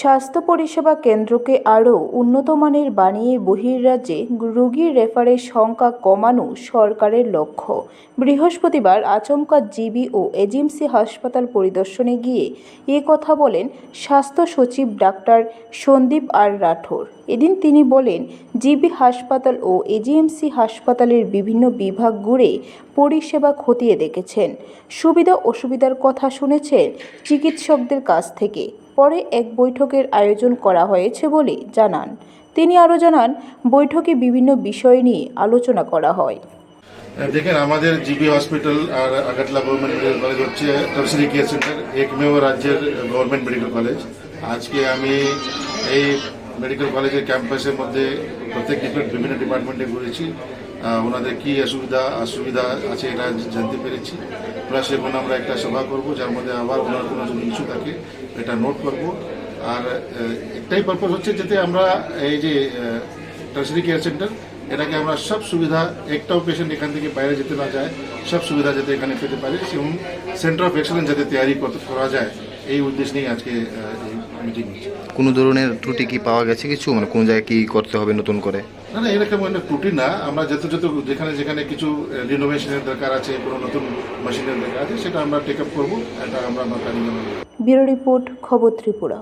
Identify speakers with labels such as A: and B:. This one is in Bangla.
A: স্বাস্থ্য পরিষেবা কেন্দ্রকে আরও উন্নতমানের বানিয়ে বহির্রাজ্যে রোগীর রেফারের সংখ্যা কমানো সরকারের লক্ষ্য। বৃহস্পতিবার আচমকা জিবি ও এজিএমসি হাসপাতাল পরিদর্শনে গিয়ে এ কথা বলেন স্বাস্থ্য সচিব ডাক্তার সন্দীপ আর রাঠোর। এদিন তিনি বলেন, জিবি হাসপাতাল ও এজিএমসি হাসপাতালের বিভিন্ন বিভাগ ঘুরে পরিষেবা খতিয়ে দেখেছেন। সুবিধা অসুবিধার কথা শুনেছেন চিকিৎসকদের কাছ থেকে। পরে এক বৈঠকের আয়োজন করা হয়েছে বলে জানান। তিনি আরও জানান, বৈঠকে বিভিন্ন বিষয় নিয়ে আলোচনা করা হয়।
B: দেখেন, আমাদের জিবি হসপিটাল আর আগরতলা গভর্নমেন্ট মেডিকেল কলেজ হচ্ছে টার্সারি কেয়ার সেন্টার একমেव রাজ্যের গভর্নমেন্ট মেডিকেল কলেজ। আজকে আমি এই মেডিকেল কলেজের ক্যাম্পাসের মধ্যে প্রত্যেক বিভিন্ন ডিপার্টমেন্টে ঘুরেছি। ওনাদের কি অসুবিধা অসুবিধা আছে এটা জানতে পেরেছি। প্লাস এখন আমরা একটা সভা করব, যার মধ্যে আবার ওনার কোনো যদি ইস্যু থাকে, এটা নোট করব। আর একটাই পারপাস হচ্ছে যাতে আমরা এই যে টার্সারি কেয়ার সেন্টার এটাকে আমরা সব সুবিধা, একটাও পেশেন্ট এখান থেকে বাইরে যেতে না যায় সব সুবিধা যাতে এখানে পেতে পারে, এবং সেন্টার অফ এক্সেলেন্স যাতে তৈরি করা যায়, এই উদ্দেশ্য নিয়ে আজকে মিটিং
C: কোনো ধরনের ত্রুটি কি পাওয়া গেছে কিছু? মানে কোন জায়গায় কি করতে হবে নতুন করে?
B: না না, এরকম অনেক ত্রুটি না। আমরা যত যত যেখানে যেখানে কিছু রিনোভেশনের দরকার আছে, কোনো নতুন মেশিনের দরকার আছে, সেটা আমরা টেক আপ করব, এটা আমরা
A: ব্যুরো রিপোর্ট, খবর ত্রিপুরা।